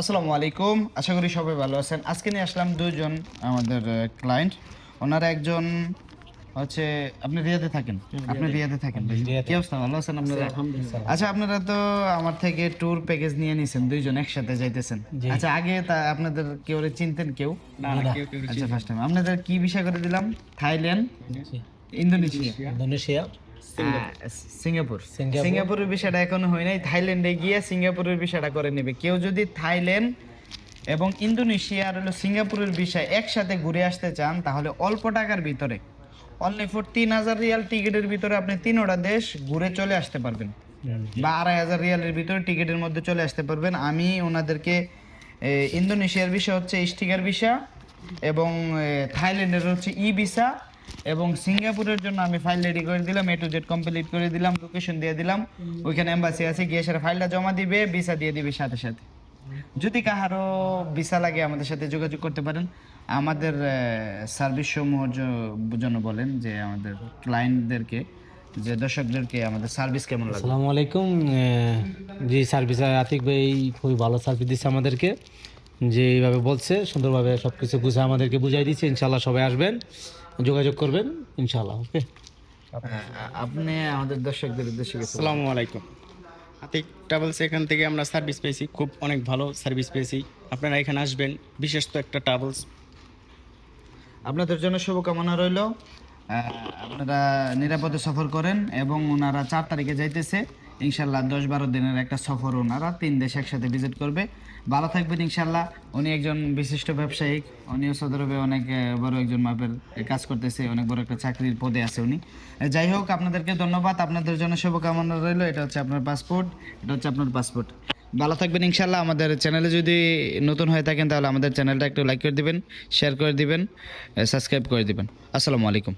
আসসালামু আলাইকুম। আশা করি সবাই ভালো আছেন। আজকে নিয়ে আসলাম দুজন আমাদের ক্লায়েন্ট ওনারা একজন হচ্ছে আপনি রিয়াদে থাকেন? আপনি রিয়াদে থাকেন? কি অবস্থা? ভালো আছেন আপনারা? আচ্ছা আপনারা তো আমার থেকে ট্যুর প্যাকেজ নিয়ে নিছেন দুইজন একসাথে যাইতেছেন। আচ্ছা আগে তা আপনাদের কেউ চিনতেন কেউ? আচ্ছা ফার্স্ট টাইম আপনাদের কি বিষয় করে দিলাম? Thailand Indonesia. ইন্দোনেশিয়া। সিঙ্গাপুর। সিঙ্গাপুরের বিষয়টা এখনও হয় নাই থাইল্যান্ডে গিয়ে সিঙ্গাপুরের বিষয়টা করে নেবে। কেউ যদি থাইল্যান্ড এবং ইন্দোনেশিয়া আর হলো সিঙ্গাপুরের বিষয় একসাথে ঘুরে আসতে চান তাহলে অল্প টাকার ভিতরে অনলি ফর তিন হাজার রিয়াল টিকিটের ভিতরে আপনি তিনোটা দেশ ঘুরে চলে আসতে পারবেন। বা আড়াই হাজার রিয়ালের ভিতরে টিকিটের মধ্যে চলে আসতে পারবেন। আমি ওনাদেরকে ইন্দোনেশিয়ার বিষয় হচ্ছে স্টিকার ভিসা এবং থাইল্যান্ডের হচ্ছে ই ভিসা এবং সিঙ্গাপুরের জন্য আমি ফাইল রেডি করে দিলাম এ টু জেড কমপ্লিট করে দিলাম লোকেশন দিয়ে দিলাম। ওইখানে এম্বাসি আছে, গিয়ে সেটা ফাইলটা জমা দিবে ভিসা দিয়ে দিবে সাথে সাথে। যদি কাহারও ভিসা লাগে আমাদের সাথে যোগাযোগ করতে পারেন। আমাদের সার্ভিস সমূহ জন্য বলেন যে আমাদের ক্লায়েন্টদেরকে যে দর্শকদেরকে আমাদের সার্ভিস কেমন লাগে। আসসালামু আলাইকুম জি সার্ভিস আতিক ভাই খুবই ভালো সার্ভিস দিচ্ছে আমাদেরকে। যে এইভাবে বলছে, সুন্দরভাবে সব কিছু বুঝে আমাদেরকে বুঝাই দিচ্ছে ইনশাল্লাহ সবাই আসবেন। যোগাযোগ করবেন ইনশাল্লাহ ওকে? আপনি আমাদের দর্শকদের উদ্দেশ্যে। আসসালামু আলাইকুম। আতিক ট্রাভেলস এখান থেকে আমরা সার্ভিস পেয়েছি খুব অনেক ভালো সার্ভিস পেয়েছি। আপনারা এখানে আসবেন বিশেষ তো একটা ট্রাভেলস আপনাদের জন্য শুভকামনা রইল। আপনারা নিরাপদে সফর করেন এবং ওনারা চার তারিখে যাইতেছে। ইনশাল্লাহ দশ বারো দিনের একটা সফর ওনারা তিন দেশ একসাথে ভিজিট করবে। ভালো থাকবেন ইনশাল্লাহ। উনি একজন বিশিষ্ট ব্যবসায়িক, উনিও সদরবে অনেক বড় একজন মাপের কাজ করতেছে, অনেক বড় একটা চাকরির পদে আছে উনি। যাই হোক, আপনাদেরকে ধন্যবাদ। আপনাদের জন্য শুভকামনা রইল। এটা হচ্ছে আপনার পাসপোর্ট এটা হচ্ছে আপনার পাসপোর্ট ভালো থাকবেন ইনশাল্লাহ। আমাদের চ্যানেলে যদি নতুন হয়ে থাকেন, তাহলে আমাদের চ্যানেলটা একটু লাইক করে দিবেন শেয়ার করে দিবেন সাবস্ক্রাইব করে দিবেন। আসসালামু আলাইকুম।